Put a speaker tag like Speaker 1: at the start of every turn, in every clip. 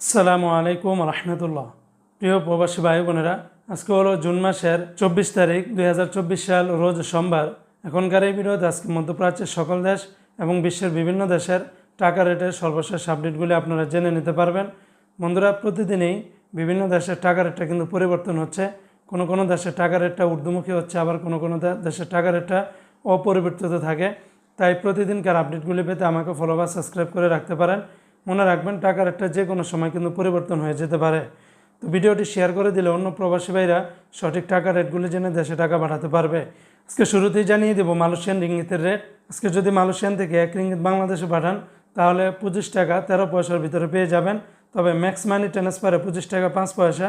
Speaker 1: আসসালামু আলাইকুম রহমতুল্লাহ। প্রিয় প্রবাসী ভাই বোনেরা আজকে হলো জুন মাসের চব্বিশ তারিখ দুই হাজার চব্বিশ সাল, রোজ সোমবার। এখনকার এই ভিডিওতে আজকে মধ্যপ্রাচ্যের সকল দেশ এবং বিশ্বের বিভিন্ন দেশের টাকা রেটের সর্বশেষ আপডেটগুলি আপনারা জেনে নিতে পারবেন। বন্ধুরা, প্রতিদিনই বিভিন্ন দেশের টাকা রেটটা কিন্তু পরিবর্তন হচ্ছে। কোনো কোনো দেশের টাকা রেটটা ঊর্ধ্বমুখী হচ্ছে, আবার কোনো কোনো দেশের টাকা রেটটা অপরিবর্তিত থাকে। তাই প্রতিদিনকার আপডেটগুলি পেতে আমাকে ফলো বা সাবস্ক্রাইব করে রাখতে পারেন। মনে রাখবেন টাকার একটা যে কোনো সময় কিন্তু পরিবর্তন হয়ে যেতে পারে। তো ভিডিওটি শেয়ার করে দিলে অন্য প্রবাসী ভাইরা সঠিক টাকা রেটগুলি জেনে দেশে টাকা পাঠাতে পারবে। আজকে শুরুতেই জানিয়ে দেবো, মালয়েশিয়ান রিঙ্গিতের রেট। আজকে যদি মালয়েশিয়ান থেকে এক রিঙ্গিত বাংলাদেশে পাঠান, তাহলে পঁচিশ টাকা তেরো পয়সার ভিতরে পেয়ে যাবেন। তবে ম্যাক্স মানি ট্রান্সফারে পঁচিশ টাকা পাঁচ পয়সা,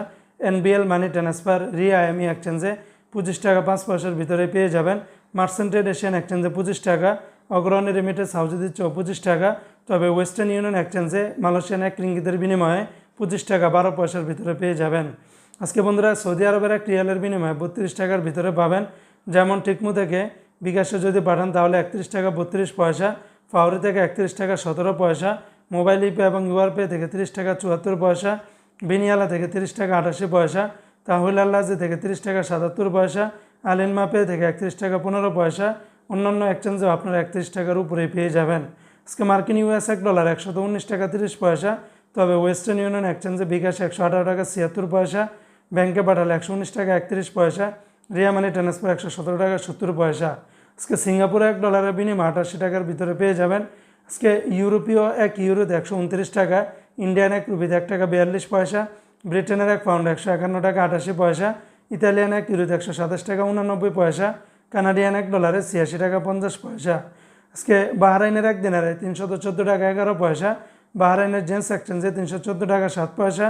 Speaker 1: এনবিএল মানি ট্রান্সফার, রিয়া এমি এক্সচেঞ্জে পঁচিশ টাকা পাঁচ পয়সার ভিতরে পেয়ে যাবেন। মার্সেন্টেড এশিয়ান এক্সচেঞ্জে পঁচিশ টাকা, অগ্রণী রেমিটেন্স হাউজে দিচ্ছে পঁচিশ টাকা তবে ওয়েস্টার্ন ইউনিয়ন এক্সচেঞ্জে মালয়েশিয়ান এক রিঙ্গিতের বিনিময়ে পঁচিশ টাকা বারো পয়সার ভিতরে পেয়ে যাবেন। আজকে বন্ধুরা সৌদি আরবের এক রিয়ালের বিনিময়ে বত্রিশ টাকার ভিতরে পাবেন। যেমন টিকমু থেকে বিকাশে যদি পাঠান তাহলে একত্রিশ টাকা বত্রিশ পয়সা ফাউরি থেকে একত্রিশ টাকা সতেরো পয়সা, মোবাইল ইপে এবং ইউআর পে থেকে তিরিশ টাকা চুয়াত্তর পয়সা, বিনিয়ালা থেকে তিরিশ টাকা আটাশি পয়সা, তাহুল আল্লাজি থেকে তিরিশ টাকা সাতাত্তর পয়সা আলিনমা পে থেকে একত্রিশ টাকা পনেরো পয়সা, অন্যান্য এক্সচেঞ্জেও আপনারা একত্রিশ টাকার উপরেই পেয়ে যাবেন। আজকে মার্কিন ইউএস এক ডলার একশত উনিশ টাকা তিরিশ পয়সা, তবে ওয়েস্টার্ন ইউনিয়ন এক্সচেঞ্জে বিকাশ একশো আঠারো টাকা ছিয়াত্তর পয়সা, ব্যাংকে পাঠালে একশো উনিশ টাকা একত্রিশ পয়সা, রিয়া মানি ট্রান্সফার একশো সতেরো টাকা সত্তর পয়সা। আজকে সিঙ্গাপুরে এক ডলারের বিনিময় আটাশি টাকার ভিতরে পেয়ে যাবেন। আজকে ইউরোপীয় এক ইউরোতে একশো উনত্রিশ টাকা, ইন্ডিয়ান এক রুপিতে এক টাকা বিয়াল্লিশ পয়সা, ব্রিটেনের এক পাউন্ড একশো একান্ন টাকা আটাশি পয়সা, ইতালিয়ান এক ইউরোতে একশো সাতাশ টাকা উনানব্বই পয়সা, কানাডিয়ান এক ডলারে ছিয়াশি টাকা পঞ্চাশ পয়সা। আজকে বাহরাইনের এক দিনারে তিনশত চোদ্দ টাকা এগারো পয়সা, বাহরাইনের জেন্টস এক্সচেঞ্জে তিনশো চোদ্দ টাকা সাত পয়সা,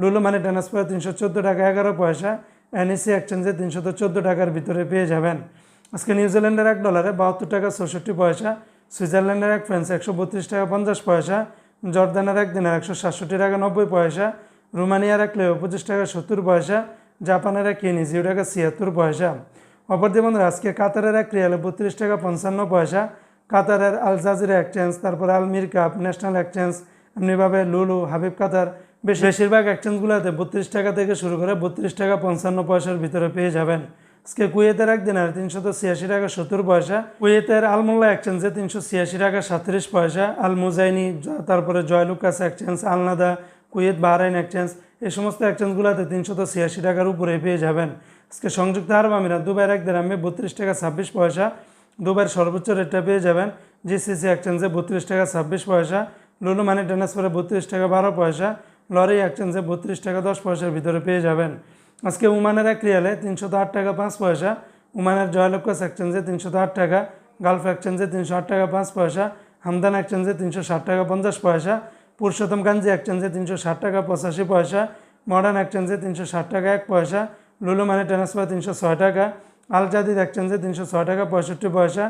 Speaker 1: লুলু মানি ট্রান্সফার তিনশো চোদ্দ টাকা এগারো পয়সা, এনইসি এক্সচেঞ্জে তিনশত চোদ্দ টাকার ভিতরে পেয়ে যাবেন। আজকে নিউজিল্যান্ডের এক ডলারে বাহাত্তর টাকা চৌষট্টি পয়সা, সুইজারল্যান্ডের এক ফ্রান্স একশো বত্রিশ টাকা পঞ্চাশ পয়সা, জর্দানের এক দিনের একশো সাতষট্টি টাকা নব্বই পয়সা, রোমানিয়ার এক লেও পঁচিশ টাকা সত্তর পয়সা, জাপানের এক ইয়েনি জিরো টাকা ছিয়াত্তর পয়সা। অপরদিকে বন্ধুরা, আজকে কাতারের এক রিয়ালে বত্রিশ টাকা পঞ্চান্ন পয়সা কাতারের আল জাজিরা এক্সচেঞ্জ, তারপর আল মির কাপ ন্যাশনাল এক্সচেঞ্জ, এমনিভাবে লুলু, হাবিব কাতার, বেশ বেশিরভাগ এক্সচেঞ্জগুলোতে বত্রিশ টাকা থেকে শুরু করে বত্রিশ টাকা পঞ্চান্ন পয়সার ভিতরে পেয়ে যাবেন। আজকে কুয়েতের একদিন একদিনের তিনশত ছিয়াশি টাকা সত্তর পয়সা। কুয়েতের আলমোল্লা এক্সচেঞ্জে তিনশো ছিয়াশি টাকা সাতত্রিশ পয়সা। আল মুজাইনি তারপরে জয়লুকাস এক্সচেঞ্জ আলনাদা কুয়েত বাহরাইন এক্সচেঞ্জ এই সমস্ত এক্সচেঞ্জগুলোতে তিনশত ছিয়াশি টাকার উপরে পেয়ে যাবেন। আজকে সংযুক্ত আরব আমিরাত, দুবাইয়ের এক দিরামে বত্রিশ টাকা ছাব্বিশ পয়সা দুবাইয়ের সর্বোচ্চ রেটটা পেয়ে যাবেন জিসিসি এক্সচেঞ্জে বত্রিশ টাকা ছাব্বিশ পয়সা লুলু মানি ট্রান্সফারে বত্রিশ টাকা বারো পয়সা লরি এক্সচেঞ্জে বত্রিশ টাকা দশ পয়সার ভিতরে পেয়ে যাবেন। আজকে উমানের এক রিয়ালে তিনশত আট টাকা পাঁচ পয়সা উমানের জয়লক্ষস এক্সচেঞ্জে তিনশত আট টাকা গালফ এক্সচেঞ্জে তিনশো আট টাকা পাঁচ পয়সা হামদান এক্সচেঞ্জে তিনশো ষাট টাকা পঞ্চাশ পয়সা পুরুষোত্তম গাঞ্জি এক্সচেঞ্জে তিনশো ষাট টাকা পঁচাশি পয়সা মডার্ন এক্সচেঞ্জে তিনশো ষাট টাকা এক পয়সা লুলু মানি ট্রান্সফার তিনশো ছয় টাকা আল জাদিদ এক্সচেঞ্জে তিনশো ছয় টাকা, পঁয়ষট্টি পয়সা,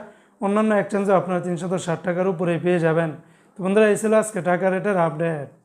Speaker 1: অন্যান্য এক্সচেঞ্জে আপনারা তিনশো ষাট টাকার উপরে পেয়ে যাবেন। তো বন্ধুরা, এই ছিল আজকে টাকা রেটের আপডেট